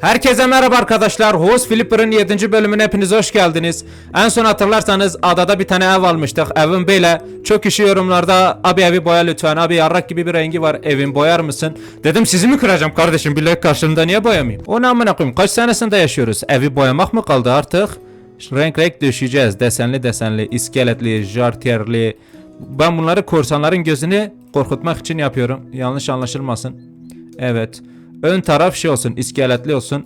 Herkese merhaba arkadaşlar. Host Flipper'ın 7. bölümüne hepiniz hoş geldiniz. En son hatırlarsanız adada bir tane ev almıştık. Evin böyle çok kişi yorumlarda abi evi boya lütfen. Abi yarrak gibi bir rengi var. Evin boyar mısın? Dedim sizi mi kıracağım kardeşim? Bile karşımda niye boyamayayım? O ne amına koyayım? Kaç senesinde yaşıyoruz? Evi boyamak mı kaldı artık? Renk renk düşeceğiz. Desenli desenli, iskeletli, jartiyerli. Ben bunları korsanların gözünü korkutmak için yapıyorum. Yanlış anlaşılmasın. Evet. Ön taraf şey olsun, iskeletli olsun.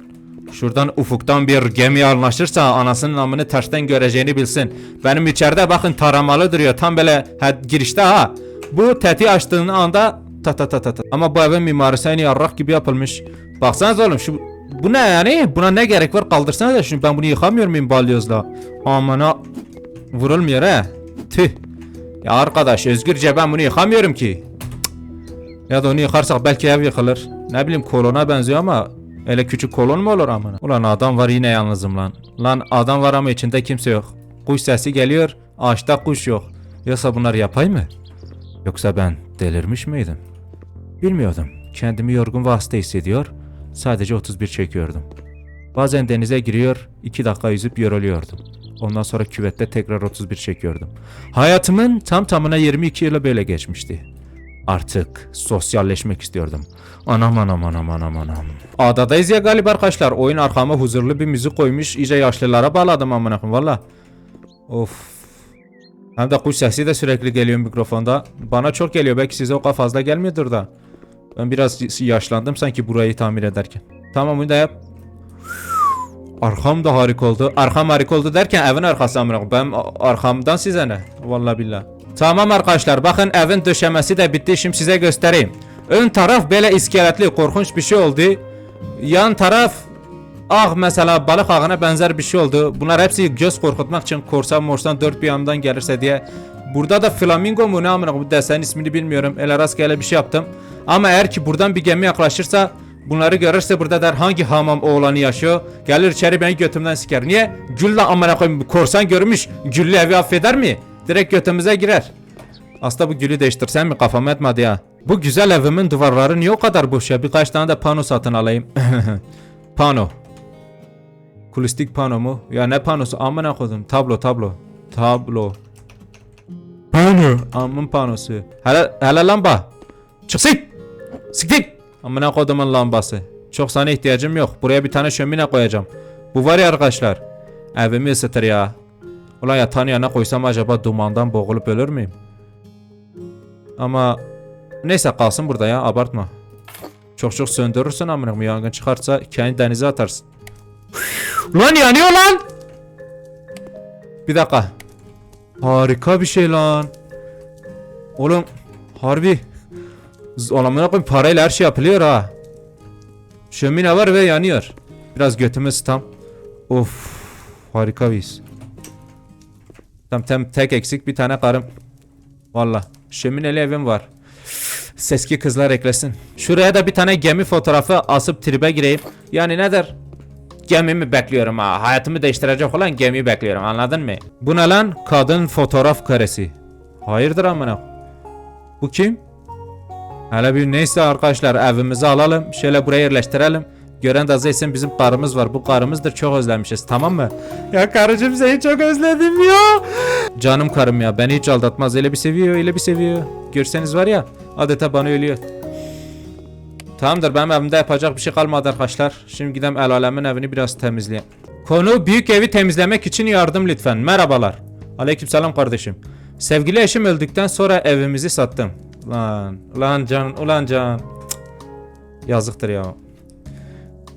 Şuradan ufuktan bir gemi anlaşırsa anasının amını tersten göreceğini bilsin. Benim içeride bakın taramalı duruyor. Tam böyle ha, girişte ha. Bu teti açtığın anda ta ta ta ta ta. Ama bu evin mimarisi aynı yarrak gibi yapılmış. Baksanız oğlum şu bu ne yani? Buna ne gerek var? Kaldırsana da şunu. Ben bunu yıkamıyor muyum balyozla? Amına vurulmuyor he. Tüh. Ya arkadaş özgürce ben bunu yıkamıyorum ki. Ya da onu yıkarsak belki ev yıkılır. Ne bileyim kolona benziyor ama öyle küçük kolon mu olur amına? Ulan adam var yine yalnızım lan. Lan adam var ama içinde kimse yok. Kuş sesi geliyor, ağaçta kuş yok. Yoksa bunlar yapay mı? Yoksa ben delirmiş miydim? Bilmiyordum. Kendimi yorgun ve hasta hissediyor. Sadece 31 çekiyordum. Bazen denize giriyor, 2 dakika yüzüp yoruluyordum. Ondan sonra küvette tekrar 31 çekiyordum. Hayatımın tam tamına 22 yılı böyle geçmişti. Artık sosyalleşmek istiyordum. Anam anam anam anam anam. Adadayız ya galiba arkadaşlar. Oyun arkama huzurlu bir müzik koymuş. İyice yaşlılara bağladım amına valla. Of. Hem de kuş sesi de sürekli geliyor mikrofonda. Bana çok geliyor. Belki size o kadar fazla gelmiyordur da. Ben biraz yaşlandım sanki burayı tamir ederken. Tamam bunu da yap. Arkam da harika oldu. Arkam harika oldu derken evin arkası amına. Benim arkamdan size ne? Vallahi billah. Tamam arkadaşlar bakın evin döşemesi de bitti. Şimdi size göstereyim. Ön taraf böyle iskeletli korkunç bir şey oldu. Yan taraf ah mesela balık ağına benzer bir şey oldu. Bunlar hepsi göz korkutmak için korsan morsan dört bir yandan gelirse diye. Burada da flamingo mu ne amına bu desen ismini bilmiyorum. El rastgele bir şey yaptım. Ama eğer ki buradan bir gemi yaklaşırsa bunları görürse burada der hangi hamam oğlanı yaşıyor. Gelir içeri beni götümden siker. Niye? Gülle amına koyayım korsan görmüş. Güllü evi affeder mi? Direkt götümüze girer. Aslında bu gülü değiştirsen mi kafam etmedi ya. Bu güzel evimin duvarları niye o kadar boş ya? Birkaç tane de pano satın alayım. pano. Kulistik pano mu? Ya ne panosu? Amına koydum. Tablo tablo. Tablo. Pano. Amın panosu. Hele, hele lamba. Çıksın. Siktir. Amına kodumun lambası. Çok sana ihtiyacım yok. Buraya bir tane şömine koyacağım. Bu var ya arkadaşlar. Evimi ısıtır ya. Ulan yatağın yanına koysam acaba dumandan boğulup ölür müyüm? Ama neyse kalsın burada ya abartma. Çok çok söndürürsün amına yangın çıkarsa kendi denize atarsın. lan yanıyor lan. Bir dakika. Harika bir şey lan. Oğlum harbi. Z- Ulan amına koyayım parayla her şey yapılıyor ha. Şömine var ve yanıyor. Biraz götümüz tam. Of harika bir his. Tam tem tek eksik bir tane karım. Valla. Şömineli evim var. Seski kızlar eklesin. Şuraya da bir tane gemi fotoğrafı asıp tribe gireyim. Yani ne der? Gemimi bekliyorum ha. Hayatımı değiştirecek olan gemiyi bekliyorum. Anladın mı? Bu ne lan? Kadın fotoğraf karesi. Hayırdır amına? Bu kim? Hele bir neyse arkadaşlar evimizi alalım. Şöyle buraya yerleştirelim. Gören de zaten bizim karımız var. Bu karımızdır çok özlemişiz tamam mı? Ya karıcığım seni çok özledim ya. Canım karım ya beni hiç aldatmaz. Öyle bir seviyor öyle bir seviyor. Görseniz var ya adeta bana ölüyor. Tamamdır benim evimde yapacak bir şey kalmadı arkadaşlar. Şimdi gidelim el alemin evini biraz temizleyeyim. Konu büyük evi temizlemek için yardım lütfen. Merhabalar. Aleykümselam kardeşim. Sevgili eşim öldükten sonra evimizi sattım. Lan, ulan can, ulan can. Cık. Yazıktır ya.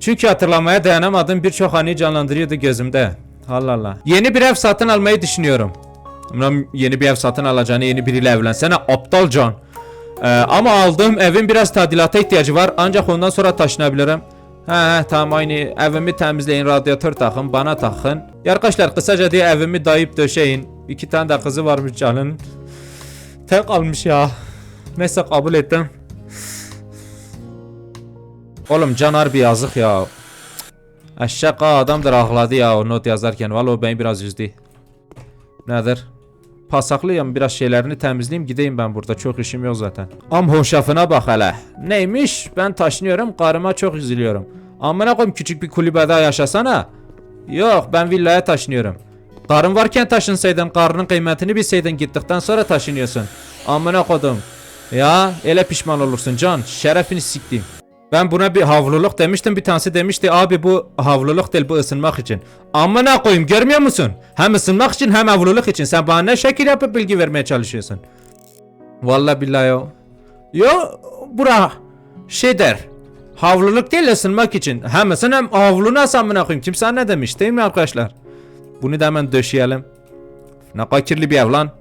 Çünkü hatırlamaya dayanamadığım birçok anıyı canlandırıyordu gözümde. Allah Allah. Yeni bir ev satın almayı düşünüyorum. Ulan yeni bir ev satın alacağını yeni biriyle evlensene aptal can. Ee, ama aldığım evin biraz tadilata ihtiyacı var ancak ondan sonra taşınabilirim. He he tamam aynı evimi temizleyin radyatör takın bana takın. Ya arkadaşlar kısaca diye evimi dayayıp döşeyin. İki tane de kızı varmış canın. Tek almış ya. Neyse kabul ettim. Oğlum can harbi yazık ya. Eşek ha adamdır ağladı ya o not yazarken. Valla o beni biraz üzdü. Nedir? Pasaklıyım biraz şeylerini temizleyeyim gideyim ben burada çok işim yok zaten. Am hoşafına bak hele. Neymiş? Ben taşınıyorum karıma çok üzülüyorum. Amına koyayım küçük bir kulübede yaşasana. Yok ben villaya taşınıyorum. Karın varken taşınsaydın karının kıymetini bilseydin gittikten sonra taşınıyorsun. Amına kodum. Ya ele pişman olursun can. Şerefini siktim. Ben buna bir havluluk demiştim bir tanesi demişti abi bu havluluk değil bu ısınmak için. Amına koyayım görmüyor musun? Hem ısınmak için hem havluluk için. Sen bana ne şekil yapıp bilgi vermeye çalışıyorsun? Vallahi billahi yo. Yo bura şey der. Havluluk değil ısınmak için. Hem ısın hem havlu nasıl amına koyayım. Kimse ne demiş değil mi arkadaşlar? Bunu da hemen döşeyelim. Ne kadar bir ev lan.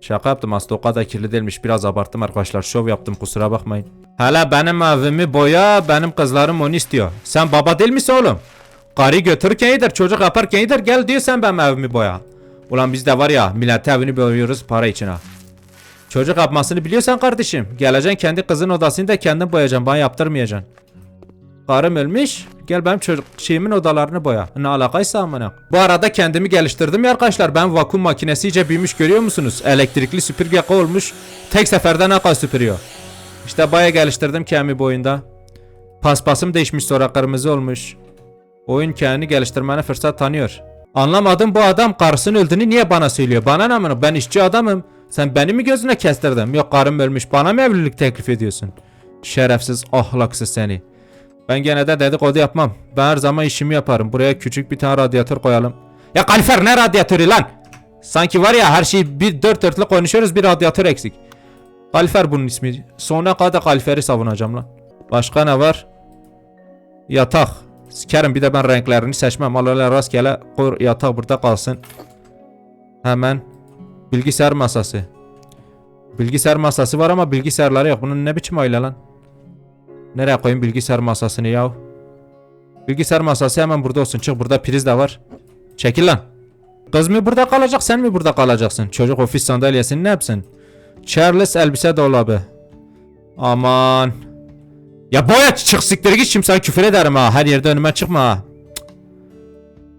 Şaka yaptım aslında o kadar kirli değilmiş. Biraz abarttım arkadaşlar. Şov yaptım kusura bakmayın. Hala benim evimi boya benim kızlarım onu istiyor. Sen baba değil misin oğlum? Karı götürürken iyidir çocuk yaparken iyidir gel diyor sen benim evimi boya. Ulan biz de var ya millete evini boyuyoruz para için ha. Çocuk yapmasını biliyorsan kardeşim. Geleceksin kendi kızın odasını da kendin boyayacaksın. Bana yaptırmayacaksın. Karım ölmüş. Gel benim çocuk şeyimin odalarını boya. Ne alakaysa amına. Bu arada kendimi geliştirdim ya arkadaşlar. Ben vakum makinesi büyümüş görüyor musunuz? Elektrikli süpürge olmuş. Tek seferde ne kadar süpürüyor. İşte baya geliştirdim kendimi bu oyunda. Paspasım değişmiş sonra kırmızı olmuş. Oyun kendini geliştirmene fırsat tanıyor. Anlamadım bu adam karısının öldüğünü niye bana söylüyor? Bana ne amına? Ben işçi adamım. Sen beni mi gözüne kestirdin? Yok karım ölmüş. Bana mı evlilik teklif ediyorsun? Şerefsiz, ahlaksız seni. Ben gene de dedikodu yapmam. Ben her zaman işimi yaparım. Buraya küçük bir tane radyatör koyalım. Ya kalifer ne radyatörü lan? Sanki var ya her şeyi bir dört dörtlü konuşuyoruz bir radyatör eksik. Kalifer bunun ismi. Sonuna kadar kaliferi savunacağım lan. Başka ne var? Yatak. Sikerim bir de ben renklerini seçmem. Al öyle rastgele koy yatak burada kalsın. Hemen bilgisayar masası. Bilgisayar masası var ama bilgisayarları yok. Bunun ne biçim aile lan? Nereye koyayım bilgisayar masasını ya? Bilgisayar masası hemen burada olsun. Çık burada priz de var. Çekil lan. Kız mı burada kalacak sen mi burada kalacaksın? Çocuk ofis sandalyesini ne yapsın? Charles elbise dolabı. Aman. Ya boya çık siktir git şimdi sana küfür ederim ha. Her yerde önüme çıkma ha.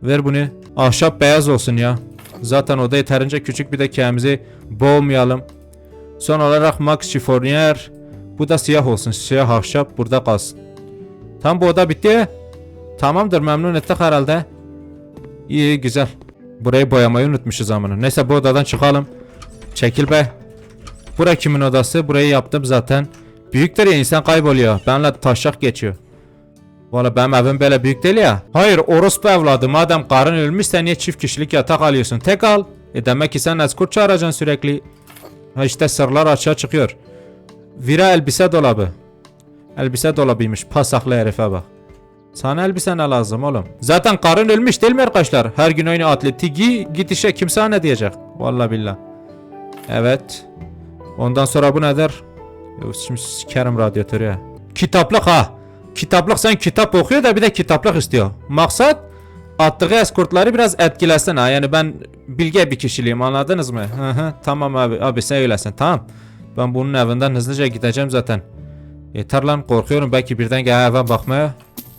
Ver bunu. Ahşap beyaz olsun ya. Zaten oda yeterince küçük bir de kendimizi boğmayalım. Son olarak Max Chiffonier. Bu da siyah olsun. Siyah ahşap burada kalsın. Tam bu oda bitti. Tamamdır memnun ettik herhalde. İyi güzel. Burayı boyamayı unutmuşuz amına. Neyse bu odadan çıkalım. Çekil be. Bura kimin odası? Burayı yaptım zaten. Büyüktür ya insan kayboluyor. Benle taşak geçiyor. Valla benim evim böyle büyük değil ya. Hayır orospu evladı madem karın ölmüş sen niye çift kişilik yatak alıyorsun? Tek al. E demek ki sen escort çağıracaksın sürekli. Ha işte sırlar açığa çıkıyor. Vira elbise dolabı. Elbise dolabıymış pasaklı herife bak. Sana elbise ne lazım oğlum? Zaten karın ölmüş değil mi arkadaşlar? Her gün aynı atleti giy git kimse ne diyecek? Vallahi billah. Evet. Ondan sonra bu nedir? Yo, Şimdi sikerim radyatörü ya. Kitaplık ha. Kitaplık sen kitap okuyor da bir de kitaplık istiyor. Maksat attığı eskortları biraz etkilesin ha. Yani ben bilge bir kişiliğim anladınız mı? Tamam abi. Abi sen öylesin tamam. Ben bunun evinden hızlıca gideceğim zaten. Yeter lan korkuyorum belki birden gel eve bakmaya.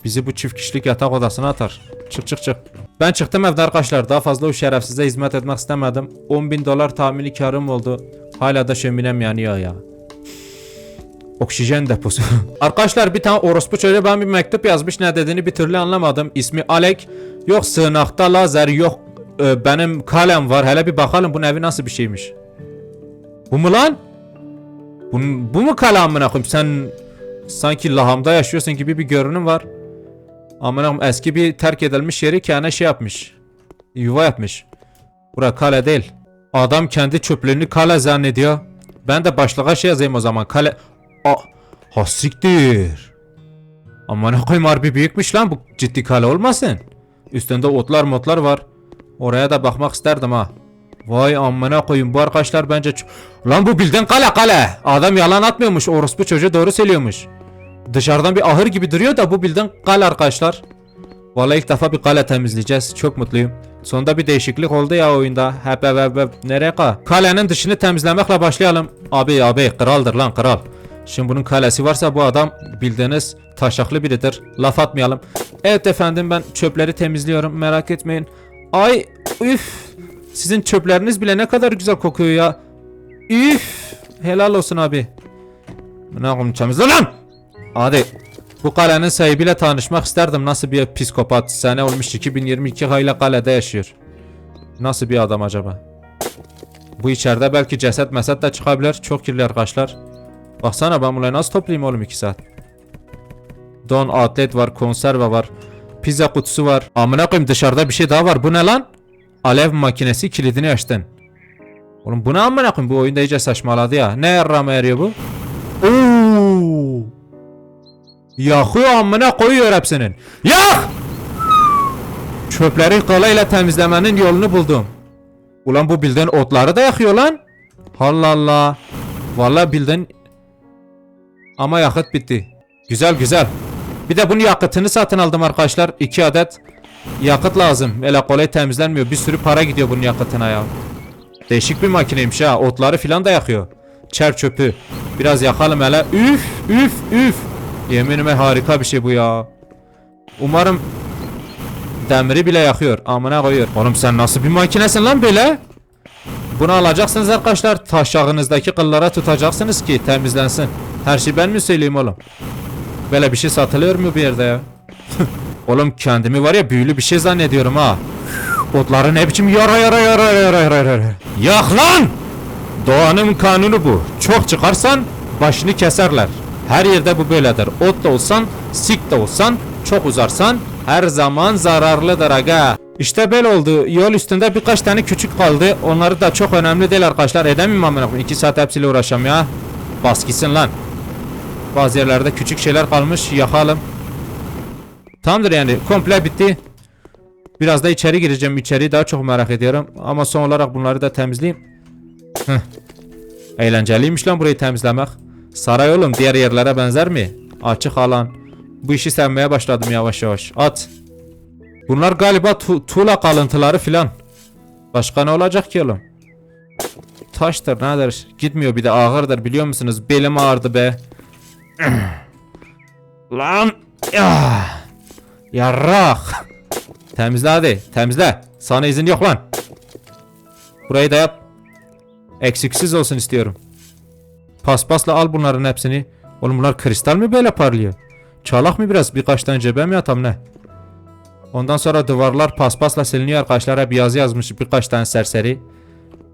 Bizi bu çift kişilik yatak odasına atar. Çık çık çık. Ben çıktım evde arkadaşlar. Daha fazla o şerefsize hizmet etmek istemedim. 10 bin dolar tahmini karım oldu. Hala da şöminem yanıyor ya. Oksijen deposu. Arkadaşlar bir tane orospu çocuğa ben bir mektup yazmış ne dediğini bir türlü anlamadım. İsmi Alek. Yok sığınakta lazer yok e, benim kalem var. Hele bir bakalım bunun evi nasıl bir şeymiş. Bu mu lan? Bu, bu mu kale amına koyayım? Sen sanki lahamda yaşıyorsun gibi bir görünüm var. Amına eski bir terk edilmiş yeri kendine şey yapmış. Yuva yapmış. Bura kale değil. Adam kendi çöplerini kale zannediyor. Ben de başlığa şey yazayım o zaman. Kale... Aa, ha siktir. Aman koyayım harbi büyükmüş lan bu ciddi kale olmasın. Üstünde otlar motlar var. Oraya da bakmak isterdim ha. Vay amına koyayım bu arkadaşlar bence Lan bu bildiğin kale kale. Adam yalan atmıyormuş. Orospu çocuğu doğru söylüyormuş. Dışarıdan bir ahır gibi duruyor da bu bildiğin kale arkadaşlar. Vallahi ilk defa bir kale temizleyeceğiz. Çok mutluyum. Sonunda bir değişiklik oldu ya oyunda. Hep hep hep, hep. Nereye ka? Kalenin dışını temizlemekle başlayalım. Abi abi kraldır lan kral. Şimdi bunun kalesi varsa bu adam bildiğiniz taşaklı biridir. Laf atmayalım. Evet efendim ben çöpleri temizliyorum merak etmeyin. Ay üf. Sizin çöpleriniz bile ne kadar güzel kokuyor ya. Üf. Helal olsun abi. Ne temizle lan. Hadi. Bu kalenin sahibiyle tanışmak isterdim. Nasıl bir psikopat. Sene olmuş 2022 hala kalede yaşıyor. Nasıl bir adam acaba? Bu içeride belki ceset meset de çıkabilir. Çok kirli arkadaşlar. Baksana ben bunları nasıl toplayayım oğlum 2 saat. Don atlet var, konserve var. Pizza kutusu var. Amına koyayım dışarıda bir şey daha var. Bu ne lan? Alev makinesi kilidini açtın. Oğlum bu ne amına koyayım? Bu oyunda iyice saçmaladı ya. Ne yarrama yarıyor bu? Oo! Yakıyor amına koyuyor hepsinin. Yak! Çöpleri kolayla temizlemenin yolunu buldum. Ulan bu bildiğin otları da yakıyor lan. Allah Allah. Vallahi bildiğin ama yakıt bitti. Güzel güzel. Bir de bunun yakıtını satın aldım arkadaşlar. 2 adet yakıt lazım. Öyle kolay temizlenmiyor. Bir sürü para gidiyor bunun yakıtına ya. Değişik bir makineymiş ha. Otları filan da yakıyor. Çer çöpü. Biraz yakalım hele. Üf üf üf. Yeminime harika bir şey bu ya. Umarım demiri bile yakıyor. Amına koyuyor. Oğlum sen nasıl bir makinesin lan böyle? Bunu alacaksınız arkadaşlar. Taşağınızdaki kıllara tutacaksınız ki temizlensin. Her şey ben mi söyleyeyim oğlum? Böyle bir şey satılıyor mu bir yerde ya? Oğlum kendimi var ya büyülü bir şey zannediyorum ha. Otları ne biçim yara yara yara yara yara yara. Yak lan! Doğanın kanunu bu. Çok çıkarsan başını keserler. Her yerde bu böyledir. Ot da olsan, sik de olsan, çok uzarsan her zaman zararlıdır aga. İşte böyle oldu. Yol üstünde birkaç tane küçük kaldı. Onları da çok önemli değil arkadaşlar. Edemeyim amına koyayım. 2 saat hepsiyle uğraşam ya. Bas gitsin lan. Bazı yerlerde küçük şeyler kalmış. Yakalım. Tamamdır yani. Komple bitti. Biraz da içeri gireceğim. İçeriği daha çok merak ediyorum. Ama son olarak bunları da temizleyeyim. Heh. Eğlenceliymiş lan burayı temizlemek. Saray oğlum diğer yerlere benzer mi? Açık alan. Bu işi sevmeye başladım yavaş yavaş. At. Bunlar galiba tu- tuğla kalıntıları filan. Başka ne olacak ki oğlum? Taştır nedir? Gitmiyor bir de ağırdır biliyor musunuz? Belim ağrıdı be. lan. Ya. Yarrak. Temizle hadi. Temizle. Sana izin yok lan. Burayı da yap. Eksiksiz olsun istiyorum. Paspasla al bunların hepsini. Oğlum bunlar kristal mi böyle parlıyor? Çalak mı biraz? Birkaç tane cebe mi atam ne? Ondan sonra duvarlar paspasla siliniyor arkadaşlar. Hep yazı yazmış birkaç tane serseri.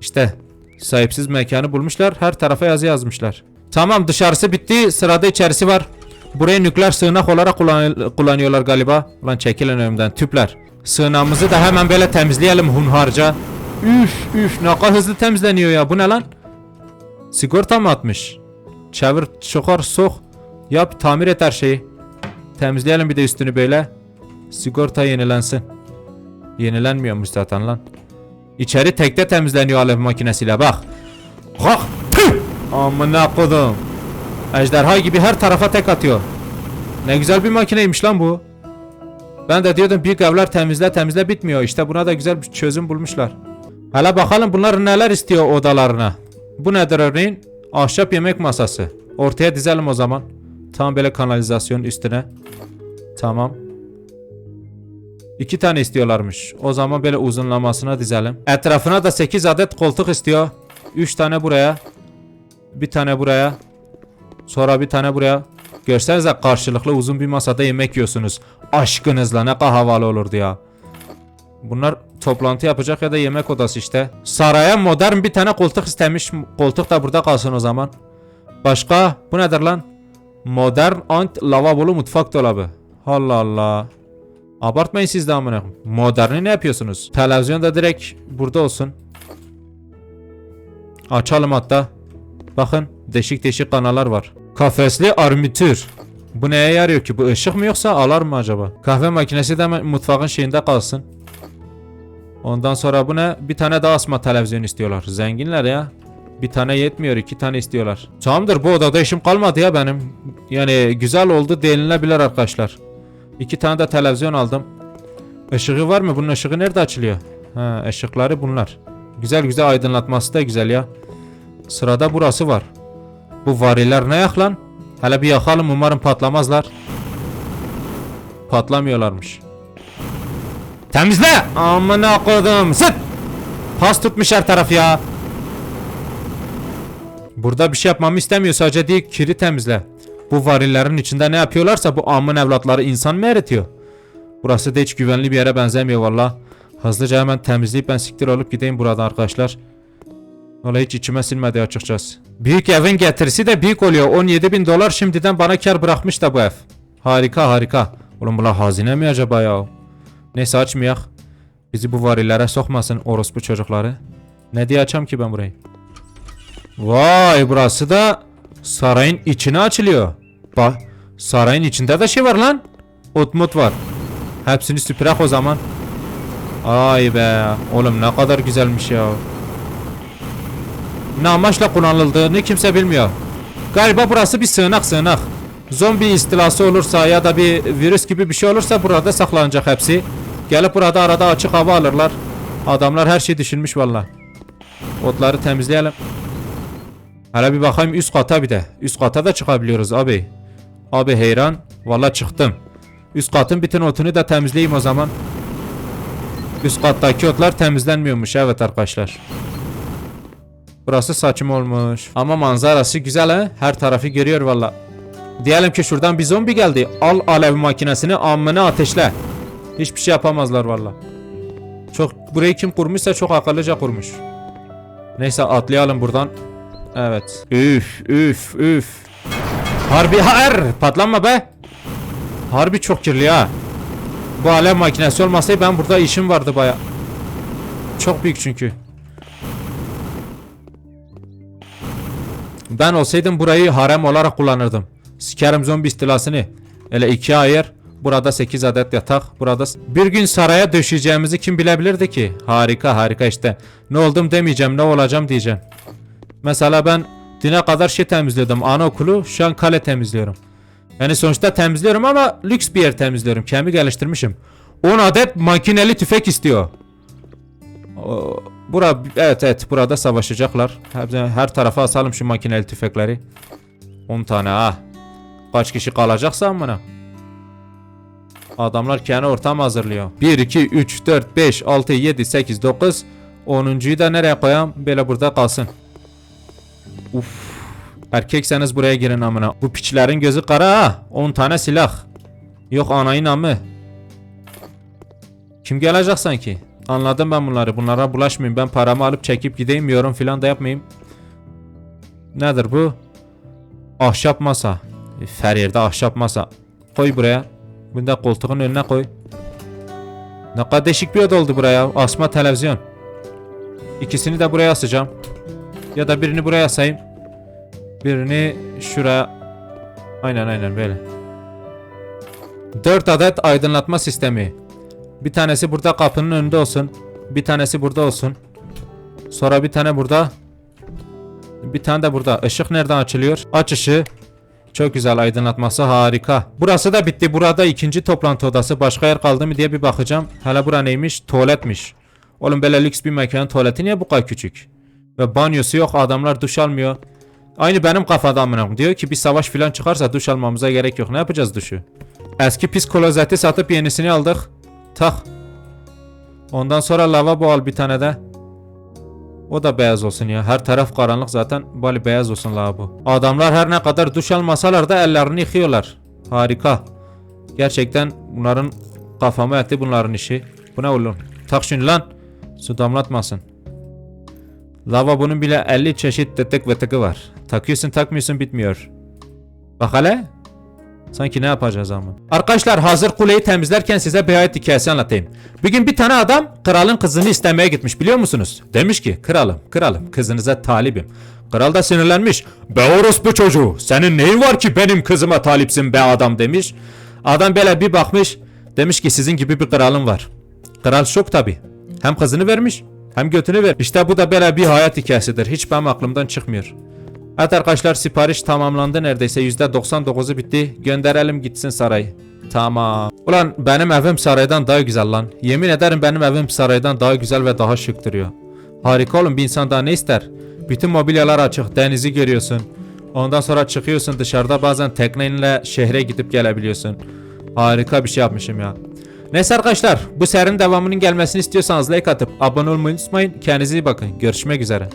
İşte sahipsiz mekanı bulmuşlar. Her tarafa yazı yazmışlar. Tamam dışarısı bitti. Sırada içerisi var. Burayı nükleer sığınak olarak kullan- kullanıyorlar galiba. Ulan çekilin önümden tüpler. Sığınağımızı da hemen böyle temizleyelim hunharca. Üf üf ne kadar hızlı temizleniyor ya. Bu ne lan? Sigorta mı atmış? Çevir çıkar sok. Yap tamir et her şeyi. Temizleyelim bir de üstünü böyle. Sigorta yenilensin. Yenilenmiyormuş zaten lan. İçeri tekte temizleniyor alev makinesiyle bak. Kalk. Amına kodum. Ejderha gibi her tarafa tek atıyor. Ne güzel bir makineymiş lan bu. Ben de diyordum büyük evler temizle temizle bitmiyor. İşte buna da güzel bir çözüm bulmuşlar. Hele bakalım bunlar neler istiyor odalarına. Bu nedir örneğin? Ahşap yemek masası. Ortaya dizelim o zaman. Tam böyle kanalizasyon üstüne. Tamam. İki tane istiyorlarmış. O zaman böyle uzunlamasına dizelim. Etrafına da 8 adet koltuk istiyor. 3 tane buraya. Bir tane buraya. Sonra bir tane buraya. Görsenize karşılıklı uzun bir masada yemek yiyorsunuz. Aşkınızla ne kadar havalı olurdu ya. Bunlar toplantı yapacak ya da yemek odası işte. Saraya modern bir tane koltuk istemiş. Koltuk da burada kalsın o zaman. Başka bu nedir lan? Modern ant lavabolu mutfak dolabı. Allah Allah. Abartmayın siz de amına. Moderni ne yapıyorsunuz? Televizyon da direkt burada olsun. Açalım hatta. Bakın değişik değişik kanallar var. Kafesli armatür. Bu neye yarıyor ki? Bu ışık mı yoksa alar mı acaba? Kahve makinesi de mutfağın şeyinde kalsın. Ondan sonra bu ne? Bir tane daha asma televizyon istiyorlar. Zenginler ya. Bir tane yetmiyor, iki tane istiyorlar. Tamamdır bu odada işim kalmadı ya benim. Yani güzel oldu denilebilir arkadaşlar. İki tane de televizyon aldım. Işığı var mı? Bunun ışığı nerede açılıyor? Ha, ışıkları bunlar. Güzel güzel aydınlatması da güzel ya. Sırada burası var. Bu variller ne yak lan? Hele bir yakalım umarım patlamazlar. Patlamıyorlarmış. Temizle! Amına koydum. Sıt! Pas tutmuş her taraf ya. Burada bir şey yapmamı istemiyor sadece değil kiri temizle. Bu varillerin içinde ne yapıyorlarsa bu amın evlatları insan mı eritiyor? Burası da hiç güvenli bir yere benzemiyor valla. Hızlıca hemen temizleyip ben siktir olup gideyim burada arkadaşlar. Valla hiç içime sinmedi açıkçası. Büyük evin getirisi de büyük oluyor. 17 bin dolar şimdiden bana kar bırakmış da bu ev. Harika harika. Oğlum bunlar hazine mi acaba ya? Neyse açmayak. Bizi bu varillere sokmasın orospu çocukları. Ne diye açam ki ben burayı? Vay burası da sarayın içine açılıyor. Bak sarayın içinde de şey var lan. Otmut var. Hepsini süpürek o zaman. Ay be oğlum ne kadar güzelmiş ya. Ne amaçla kullanıldığını kimse bilmiyor. Galiba burası bir sığınak sığınak. Zombi istilası olursa ya da bir virüs gibi bir şey olursa burada saklanacak hepsi. Gelip burada arada açık hava alırlar. Adamlar her şeyi düşünmüş valla. Otları temizleyelim. Hele bir bakayım üst kata bir de. Üst kata da çıkabiliyoruz abi. Abi heyran. Valla çıktım. Üst katın bütün otunu da temizleyeyim o zaman. Üst kattaki otlar temizlenmiyormuş evet arkadaşlar. Burası saçım olmuş. Ama manzarası güzel he. Her tarafı görüyor valla. Diyelim ki şuradan bir zombi geldi. Al alev makinesini amına ateşle. Hiçbir şey yapamazlar valla. Çok burayı kim kurmuşsa çok akıllıca kurmuş. Neyse atlayalım buradan. Evet. Üf üf üf. Harbi hayır patlanma be. Harbi çok kirli ha. Bu alev makinesi olmasaydı ben burada işim vardı baya. Çok büyük çünkü. Ben olsaydım burayı harem olarak kullanırdım. Sikerim zombi istilasını. Ele ikiye ayır. Burada 8 adet yatak. Burada bir gün saraya döşeceğimizi kim bilebilirdi ki? Harika harika işte. Ne oldum demeyeceğim ne olacağım diyeceğim. Mesela ben düne kadar şey temizliyordum. Anaokulu şu an kale temizliyorum. Yani sonuçta temizliyorum ama lüks bir yer temizliyorum. Kendimi geliştirmişim. 10 adet makineli tüfek istiyor. O, Bura evet evet burada savaşacaklar. Her, her tarafa asalım şu makineli tüfekleri. 10 tane ha. Kaç kişi kalacaksa amına. Adamlar kendi ortam hazırlıyor. 1 2 3 4 5 6 7 8 9 10'uncuyu da nereye koyayım? Böyle burada kalsın. Uf. Erkekseniz buraya girin amına. Bu piçlerin gözü kara ha. 10 tane silah. Yok anayın amı. Kim gelecek sanki? Anladım ben bunları. Bunlara bulaşmayayım. Ben paramı alıp çekip gideyim. Yorum filan da yapmayayım. Nedir bu? Ahşap masa. E, Her ahşap masa. Koy buraya. Bunu da koltuğun önüne koy. Ne kadar değişik bir oda oldu buraya. Asma televizyon. İkisini de buraya asacağım. Ya da birini buraya asayım. Birini şuraya. Aynen aynen böyle. 4 adet aydınlatma sistemi. Bir tanesi burada kapının önünde olsun. Bir tanesi burada olsun. Sonra bir tane burada. Bir tane de burada. Işık nereden açılıyor? Aç ışığı. Çok güzel aydınlatması harika. Burası da bitti. Burada ikinci toplantı odası. Başka yer kaldı mı diye bir bakacağım. Hala bura neymiş? Tuvaletmiş. Oğlum böyle lüks bir mekanın tuvaleti niye bu kadar küçük? Ve banyosu yok. Adamlar duş almıyor. Aynı benim kafada amına koyayım. Diyor ki bir savaş filan çıkarsa duş almamıza gerek yok. Ne yapacağız duşu? Eski pis klozeti satıp yenisini aldık. Tak. Ondan sonra lavabo al bir tane de. O da beyaz olsun ya. Her taraf karanlık zaten. Bari beyaz olsun lavabo. Adamlar her ne kadar duş almasalar da ellerini yıkıyorlar. Harika. Gerçekten bunların kafama etti bunların işi. Bu ne oğlum? Tak şunu lan. Su damlatmasın. Lavabonun bile 50 çeşit tık ve tıkı var. Takıyorsun takmıyorsun bitmiyor. Bak hele. Sanki ne yapacağız ama. Arkadaşlar hazır kuleyi temizlerken size bir hayat hikayesi anlatayım. Bir gün bir tane adam kralın kızını istemeye gitmiş biliyor musunuz? Demiş ki kralım kralım kızınıza talibim. Kral da sinirlenmiş. Be orospu çocuğu senin neyin var ki benim kızıma talipsin be adam demiş. Adam böyle bir bakmış. Demiş ki sizin gibi bir kralım var. Kral şok tabi. Hem kızını vermiş hem götünü ver. İşte bu da böyle bir hayat hikayesidir. Hiç benim aklımdan çıkmıyor. Evet arkadaşlar sipariş tamamlandı neredeyse %99'u bitti. Gönderelim gitsin saray. Tamam. Ulan benim evim saraydan daha güzel lan. Yemin ederim benim evim saraydan daha güzel ve daha şık duruyor. Harika oğlum bir insan daha ne ister? Bütün mobilyalar açık denizi görüyorsun. Ondan sonra çıkıyorsun dışarıda bazen tekneyle şehre gidip gelebiliyorsun. Harika bir şey yapmışım ya. Neyse arkadaşlar bu serinin devamının gelmesini istiyorsanız like atıp abone olmayı unutmayın. Kendinize iyi bakın. Görüşmek üzere.